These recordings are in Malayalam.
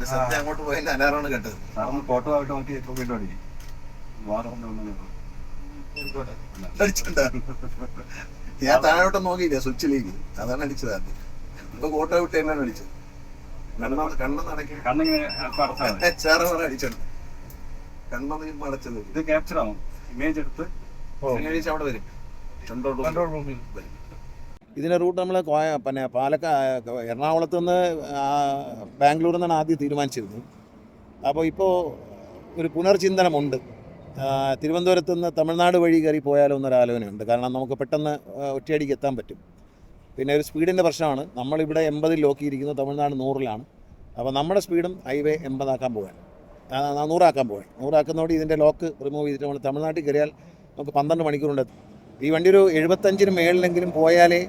എന്റെ ശ്രദ്ധ അങ്ങോട്ട് പോയതിന്റെ അലാറാണ് കേട്ടത്. സാറൊന്ന് ഫോട്ടോ ആയിട്ട് നോക്കി ഇപ്പൊ വീണ്ടും ഞാൻ താഴോട്ട് നോക്കിയില്ല സ്വിച്ചിലേക്ക് അതാണ് അടിച്ചത് ആദ്യം. ഇപ്പൊ കോട്ട വിട്ട് തന്നെയാണ് അടിച്ചത് കണ്ണെന്ന് കണ്ണെന്ന് ഇത് ക്യാപ്ചർ ആവും. ഇമേജ് എടുത്ത് അവിടെ വരും. കൺട്രോൾ റൂമിൽ വരും. ഇതിന്റെ റൂട്ട് നമ്മൾ പിന്നെ പാലക്കാ എറണാകുളത്ത് നിന്ന് ബാംഗ്ലൂരിൽ നിന്നാണ് ആദ്യം തീരുമാനിച്ചിരുന്നത്. അപ്പോൾ ഇപ്പോൾ ഒരു പുനർചിന്തനമുണ്ട്. തിരുവനന്തപുരത്ത് നിന്ന് തമിഴ്നാട് വഴി കയറി പോയാലോ എന്നൊരു ആലോചനയുണ്ട്. കാരണം നമുക്ക് പെട്ടെന്ന് ഒറ്റയടിക്ക് എത്താൻ പറ്റും. പിന്നെ ഒരു സ്പീഡിന്റെ പ്രശ്നമാണ്. നമ്മളിവിടെ എൺപതിൽ ലോക്കിയിരിക്കുന്നു തമിഴ്നാട് നൂറിലാണ്. അപ്പോൾ നമ്മുടെ സ്പീഡും ഹൈവേ എൺപതാക്കാൻ പോകാൻ നൂറാക്കാൻ പോകാൻ നൂറാക്കുന്നതോടെ ഇതിന്റെ ലോക്ക് റിമൂവ് ചെയ്തിട്ട് നമ്മൾ തമിഴ്നാട്ടിൽ കയറിയാൽ നമുക്ക് പന്ത്രണ്ട് എത്തും ഈ വണ്ടി ഒരു എഴുപത്തഞ്ചിന് മേളിലെങ്കിലും പോയാലേ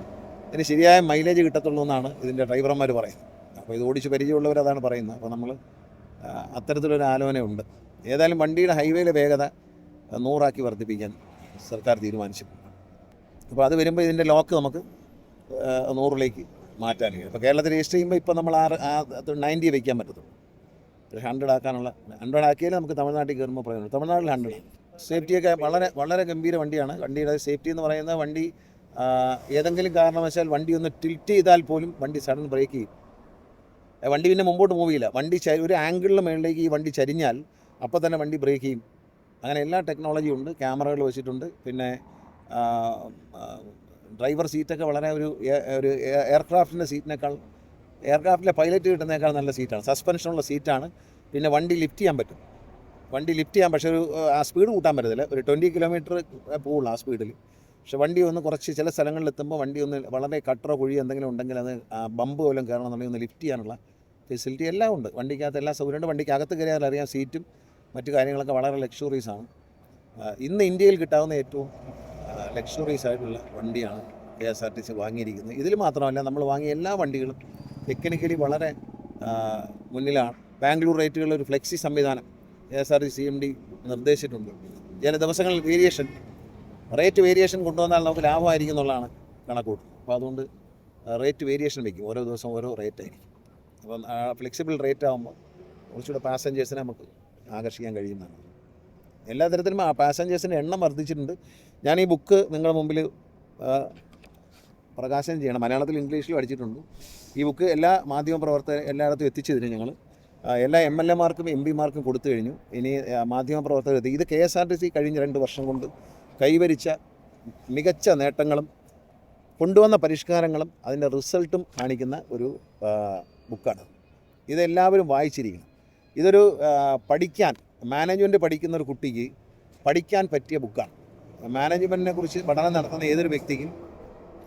ഇതിന് ശരിയായ മൈലേജ് കിട്ടത്തുള്ളൂ എന്നാണ് ഇതിന്റെ ഡ്രൈവർമാർ പറയുന്നത്. അപ്പോൾ ഇത് ഓടിച്ച് പരിചയമുള്ളവർ അതാണ് പറയുന്നത്. അപ്പോൾ നമ്മൾ അത്തരത്തിലൊരു ആലോചനയുണ്ട്. ഏതായാലും വണ്ടിയുടെ ഹൈവേയിലെ വേഗത ആ, നൂറാക്കി വർദ്ധിപ്പിക്കാൻ സർക്കാർ തീരുമാനിച്ചിട്ടുണ്ട്. അപ്പോൾ അത് വരുമ്പോൾ ഇതിന്റെ ലോക്ക് നമുക്ക് ആ, നൂറിലേക്ക് മാറ്റാൻ കഴിയും. അപ്പോൾ കേരളത്തിൽ രജിസ്റ്റർ ചെയ്യുമ്പോൾ ഇപ്പോൾ നമ്മൾ ആറ് നയന്റി വയ്ക്കാൻ പറ്റത്തുള്ളൂ. ഒരു ഹൺഡ്രഡ് ആക്കാനുള്ള ഹൺഡ്രഡ് ആക്കിയാലേ നമുക്ക് തമിഴ്നാട്ടിൽ കയറുമ്പോൾ പറയുന്നുള്ളൂ തമിഴ്നാട്ടിൽ ഹൺഡ്രഡ് സേഫ്റ്റിയൊക്കെ വളരെ വളരെ ഗംഭീര വണ്ടിയാണ്. വണ്ടിയുടെ സേഫ്റ്റി എന്ന് പറയുന്നത് വണ്ടി ആ, ഏതെങ്കിലും കാരണവശാൽ വണ്ടി ഒന്ന് ടിൽറ്റ് ചെയ്താൽ പോലും വണ്ടി സഡൻ ബ്രേക്ക് ചെയ്യും. വണ്ടി പിന്നെ മുമ്പോട്ട് മൂവ് ചെയ്യില്ല. വണ്ടി ഒരു ആംഗിളിന് മേളിലേക്ക് ഈ വണ്ടി ചരിഞ്ഞാൽ അപ്പോൾ തന്നെ വണ്ടി ബ്രേക്ക് ചെയ്യും. അങ്ങനെ എല്ലാ ടെക്നോളജിയും ഉണ്ട്. ക്യാമറകൾ വെച്ചിട്ടുണ്ട്. പിന്നെ ഡ്രൈവർ സീറ്റൊക്കെ വളരെ ഒരു ഒരു എയർക്രാഫ്റ്റിന്റെ സീറ്റിനേക്കാൾ എയർക്രാഫ്റ്റിലെ പൈലറ്റ് കിട്ടുന്നതിനേക്കാൾ നല്ല സീറ്റാണ് സസ്പെൻഷനുള്ള സീറ്റാണ് പിന്നെ വണ്ടി ലിഫ്റ്റ് ചെയ്യാൻ പറ്റും. വണ്ടി ലിഫ്റ്റ് ചെയ്യാൻ പക്ഷേ ഒരു ആ സ്പീഡ് കൂട്ടാൻ പറ്റത്തില്ല. ഒരു ട്വന്റി കിലോമീറ്റർ പോകുള്ളൂ ആ സ്പീഡിൽ പക്ഷെ വണ്ടി ഒന്ന് കുറച്ച് ചില സ്ഥലങ്ങളിൽ എത്തുമ്പോൾ വണ്ടി ഒന്ന് വളരെ കട്ടറോ കുഴി എന്തെങ്കിലും ഉണ്ടെങ്കിൽ അത് ബമ്പ് പോലും കയറണമെന്നുണ്ടെങ്കിൽ ഒന്ന് ലിഫ്റ്റ് ചെയ്യാനുള്ള ഫെസിലിറ്റി എല്ലാം ഉണ്ട്. വണ്ടിക്കകത്ത് എല്ലാ സൗകര്യമുണ്ട് വണ്ടിക്ക് അകത്ത് കയറിയാൽ അറിയാം സീറ്റും മറ്റു കാര്യങ്ങളൊക്കെ വളരെ ലക്ഷറീസ് ആണ്. ഇന്ന് ഇന്ത്യയിൽ കിട്ടാവുന്ന ഏറ്റവും ലക്ഷറീസ് ആയിട്ടുള്ള വണ്ടിയാണ് K S R T C വാങ്ങിയിരിക്കുന്നത്. ഇതിൽ മാത്രമല്ല നമ്മൾ വാങ്ങിയ എല്ലാ വണ്ടികളും ടെക്നിക്കലി വളരെ മുന്നിലാണ്. ബാംഗ്ലൂർ റേറ്റുകളിൽ ഒരു ഫ്ലെക്സി സംവിധാനം K S R T C M D നിർദ്ദേശിച്ചിട്ടുണ്ട്. ചില ദിവസങ്ങളിൽ വേരിയേഷൻ റേറ്റ് വേരിയേഷൻ കൊണ്ടുവന്നാൽ നമുക്ക് ലാഭമായിരിക്കും എന്നുള്ളതാണ് കണക്കൂട്ട്. അപ്പോൾ അതുകൊണ്ട് റേറ്റ് വേരിയേഷൻ വയ്ക്കും ഓരോ ദിവസം ഓരോ റേറ്റ് ആയിരിക്കും. അപ്പം ഫ്ലെക്സിബിൾ റേറ്റ് ആകുമ്പോൾ കുറച്ചുകൂടെ പാസഞ്ചേഴ്സിനെ നമുക്ക് ആകർഷിക്കാൻ കഴിയുന്നതാണ്. എല്ലാ തരത്തിലും പാസഞ്ചേഴ്സിന്റെ എണ്ണം വർദ്ധിച്ചിട്ടുണ്ട്. ഞാൻ ഈ ബുക്ക് നിങ്ങളുടെ മുമ്പിൽ പ്രകാശനം ചെയ്യണം. മലയാളത്തിൽ ഇംഗ്ലീഷിലും അടിച്ചിട്ടുണ്ട്. ഈ ബുക്ക് എല്ലാ മാധ്യമ പ്രവർത്തകർ എല്ലായിടത്തും എത്തിച്ചതിന് ഞങ്ങൾ എല്ലാ എം എൽ എമാർക്കും എം പിമാർക്കും കൊടുത്തു കഴിഞ്ഞു. ഇനി മാധ്യമ പ്രവർത്തകർ ഇത് K S R T C കഴിഞ്ഞ രണ്ട് വർഷം കൊണ്ട് കൈവരിച്ച മികച്ച നേട്ടങ്ങളും കൊണ്ടുവന്ന പരിഷ്കാരങ്ങളും അതിന്റെ റിസൾട്ടും കാണിക്കുന്ന ഒരു ബുക്കാണ്. ഇതെല്ലാവരും വായിച്ചിരിക്കണം. ഇതൊരു പഠിക്കാൻ മാനേജ്മെന്റ് പഠിക്കുന്ന ഒരു കുട്ടിക്ക് പഠിക്കാൻ പറ്റിയ ബുക്കാണ്. മാനേജ്മെന്റിനെ കുറിച്ച് പഠനം നടത്തുന്ന ഏതൊരു വ്യക്തിക്കും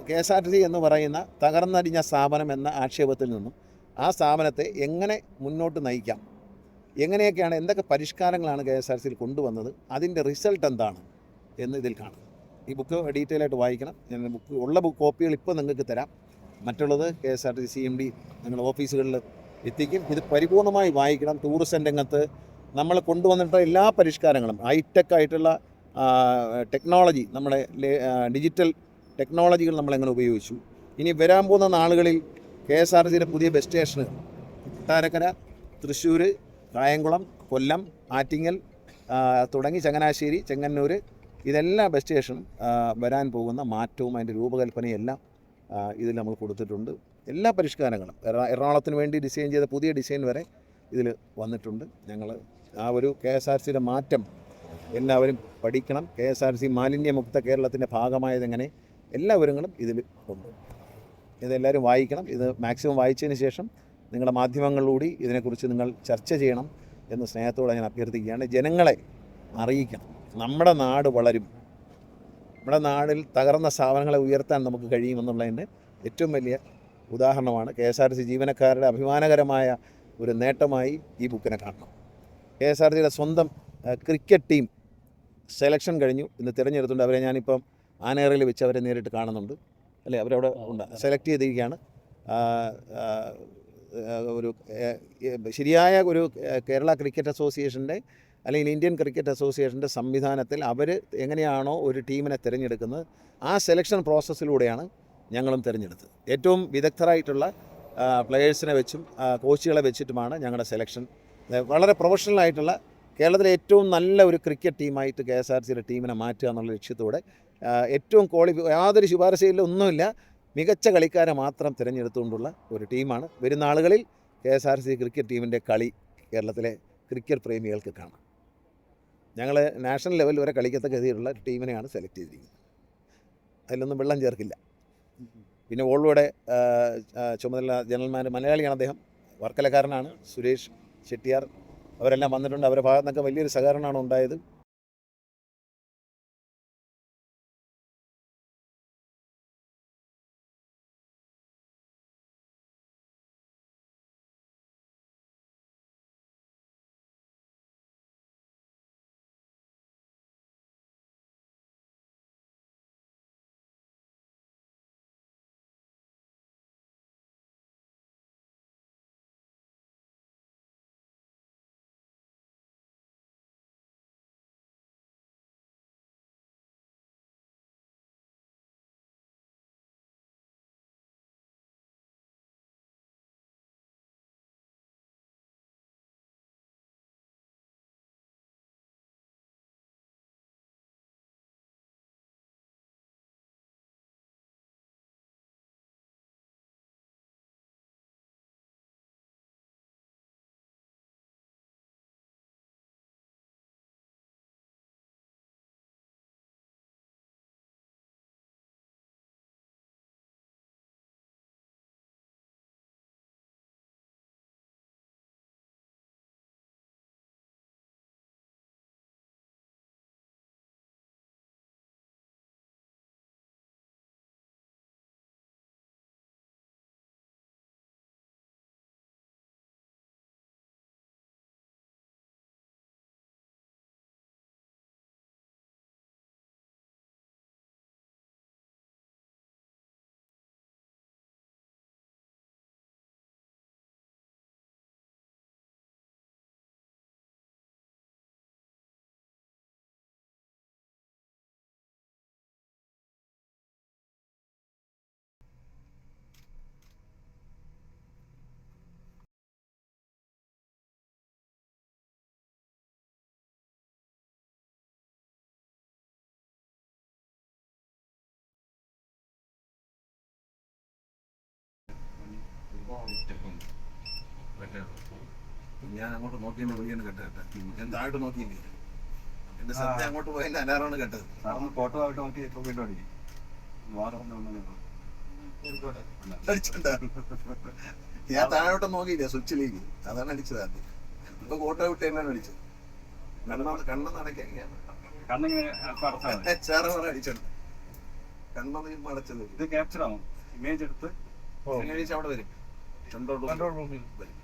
K S R T C എന്ന് പറയുന്ന തകർന്നടിഞ്ഞ സ്ഥാപനം എന്ന ആക്ഷേപത്തിൽ നിന്നും ആ സ്ഥാപനത്തെ എങ്ങനെ മുന്നോട്ട് നയിക്കാം? എങ്ങനെയൊക്കെയാണ് എന്തൊക്കെ പരിഷ്കാരങ്ങളാണ് കെ എസ് ആർ സിയിൽ കൊണ്ടുവന്നത്? അതിന്റെ റിസൾട്ട് എന്താണ്? എന്ന് ഇതിൽ കാണും. ഈ ബുക്ക് ഡീറ്റെയിൽ ആയിട്ട് വായിക്കണം. ഞാൻ ബുക്ക് ഉള്ള ബുക്ക് കോപ്പികൾ ഇപ്പോൾ നിങ്ങൾക്ക് തരാം. മറ്റുള്ളത് K S R T C M D നിങ്ങളുടെ ഓഫീസുകളിൽ എത്തിക്കും. ഇത് പരിപൂർണമായി വായിക്കണം. ടൂറിസം രംഗത്ത് നമ്മൾ കൊണ്ടുവന്നിട്ടുള്ള എല്ലാ പരിഷ്കാരങ്ങളും ഹൈടെക് ആയിട്ടുള്ള ടെക്നോളജി നമ്മുടെ ഡിജിറ്റൽ ടെക്നോളജികൾ നമ്മളെങ്ങനെ ഉപയോഗിച്ചു. ഇനി വരാൻ പോകുന്ന നാളുകളിൽ കെ എസ് ആർ സിയുടെ പുതിയ ബസ് സ്റ്റേഷനുകൾ കൊട്ടാരക്കര തൃശ്ശൂർ കായംകുളം കൊല്ലം ആറ്റിങ്ങൽ തുടങ്ങി ചങ്ങനാശ്ശേരി ചെങ്ങന്നൂർ ഇതെല്ലാം ബസ് സ്റ്റേഷനും വരാൻ പോകുന്ന മാറ്റവും അതിന്റെ രൂപകൽപ്പനയും എല്ലാം ഇതിൽ നമ്മൾ കൊടുത്തിട്ടുണ്ട്. എല്ലാ പരിഷ്കാരങ്ങളും എറ- എറണാകുളത്തിന് വേണ്ടി ഡിസൈൻ ചെയ്ത പുതിയ ഡിസൈൻ വരെ ഇതിൽ വന്നിട്ടുണ്ട്. ഞങ്ങൾ ആ ഒരു കെ എസ് ആർ സിയുടെ മാറ്റം എല്ലാവരും പഠിക്കണം. കെ എസ് ആർ സി മാലിന്യമുക്ത കേരളത്തിന്റെ ഭാഗമായതെങ്ങനെ എല്ലാ വിവരങ്ങളും ഇതിൽ ഉണ്ട്. ഇതെല്ലാവരും വായിക്കണം. ഇത് മാക്സിമം വായിച്ചതിന് ശേഷം നിങ്ങളുടെ മാധ്യമങ്ങളിലൂടി ഇതിനെക്കുറിച്ച് നിങ്ങൾ ചർച്ച ചെയ്യണം എന്ന് സ്നേഹത്തോടെ ഞാൻ അഭ്യർത്ഥിക്കുകയാണ്. ജനങ്ങളെ അറിയിക്കണം. നമ്മുടെ നാട് വളരും. നമ്മുടെ നാടിൽ തകർന്ന സ്ഥാപനങ്ങളെ ഉയർത്താൻ നമുക്ക് കഴിയുമെന്നുള്ളതിന്റെ ഏറ്റവും വലിയ ഉദാഹരണമാണ് കെ എസ് ആർ സി ജീവനക്കാരുടെ അഭിമാനകരമായ ഒരു നേട്ടമായി ഈ ബുക്കിനെ കാണണം. കെ എസ് ആർ സിയുടെ സ്വന്തം ക്രിക്കറ്റ് ടീം സെലക്ഷൻ കഴിഞ്ഞു ഇന്ന് തിരഞ്ഞെടുത്തുണ്ട് അവരെ ഞാനിപ്പം ആനേറയിൽ വെച്ച് അവരെ നേരിട്ട് കാണുന്നുണ്ട്. അല്ലേ? അവരവിടെ ഉണ്ട്. സെലക്ട് ചെയ്തിരിക്കുകയാണ്. ഒരു ശരിയായ ഒരു കേരള ക്രിക്കറ്റ് അസോസിയേഷന്റെ അല്ലെങ്കിൽ ഇന്ത്യൻ ക്രിക്കറ്റ് അസോസിയേഷന്റെ സംവിധാനത്തിൽ അവർ എങ്ങനെയാണോ ഒരു ടീമിനെ തിരഞ്ഞെടുക്കുന്നത് ആ സെലക്ഷൻ പ്രോസസ്സിലൂടെയാണ് ഞങ്ങളും തിരഞ്ഞെടുത്തത്. ഏറ്റവും വിദഗ്ധരായിട്ടുള്ള പ്ലെയേഴ്സിനെ വെച്ചും കോച്ചുകളെ വെച്ചിട്ടുമാണ് ഞങ്ങളുടെ സെലക്ഷൻ വളരെ പ്രൊഫഷണൽ ആയിട്ടുള്ള കേരളത്തിലെ ഏറ്റവും നല്ല ഒരു ക്രിക്കറ്റ് ടീമായിട്ട് കെ എസ് ആർ സിയുടെ ടീമിനെ മാറ്റുക എന്നുള്ള ലക്ഷ്യത്തോടെ ഏറ്റവും ക്വാളിഫി യാതൊരു ശുപാർശയില്ല ഒന്നുമില്ല മികച്ച കളിക്കാരെ മാത്രം തിരഞ്ഞെടുത്തുകൊണ്ടുള്ള ഒരു ടീമാണ്. വരുന്ന ആളുകളിൽ K S R C cricket ടീമിന്റെ കളി കേരളത്തിലെ ക്രിക്കറ്റ് പ്രേമികൾക്ക് കാണാം. ഞങ്ങൾ നാഷണൽ ലെവൽ വരെ കളിക്കത്തക്ക രീതിയിലുള്ള ടീമിനെയാണ് സെലക്ട് ചെയ്തിരിക്കുന്നത്. അതിലൊന്നും വെള്ളം ചേർക്കില്ല. പിന്നെ ആ, ചുമതല ജനറൽ മാനേജർ മലയാളിയാണ് അദ്ദേഹം. വർക്കലക്കാരനാണ് സുരേഷ് ചെട്ടിയാർ. അവരെല്ലാം വന്നിട്ടുണ്ട്. അവരുടെ ഭാഗത്തു നിന്നൊക്കെ വലിയൊരു സഹകരണമാണ് ഉണ്ടായത്. ഞാൻ അങ്ങോട്ട് നോക്കിയെന്ന് വിളിയാണ് കേട്ടത് ഞാൻ താഴോട്ട് നോക്കിയില്ലേ? എന്റെ സത്യം അങ്ങോട്ട് പോയതിന്റെ അലാറാണ് കേട്ടത്. സാറൊന്ന് ഫോട്ടോ ആയിട്ട് നോക്കി ഇപ്പൊ വീണ്ടും ഞാൻ താഴോട്ട് നോക്കിയില്ല സ്വിച്ചിലേക്ക്? അതാണ് അടിച്ചത് ആദ്യം. ഇപ്പൊ കോട്ട വിട്ട് എന്നാണ് അടിച്ചത്. കണ്ണെന്ന് അടയ്ക്കാൻ ചാറ അടിച്ചിട്ടുണ്ട് കണ്ണൊന്നും അടച്ചത്. ഇത് ക്യാപ്ചർ ആവും. ഇമേജ് എടുത്ത് അവിടെ വരും. കൺട്രോൾ റൂമിൽ വരും.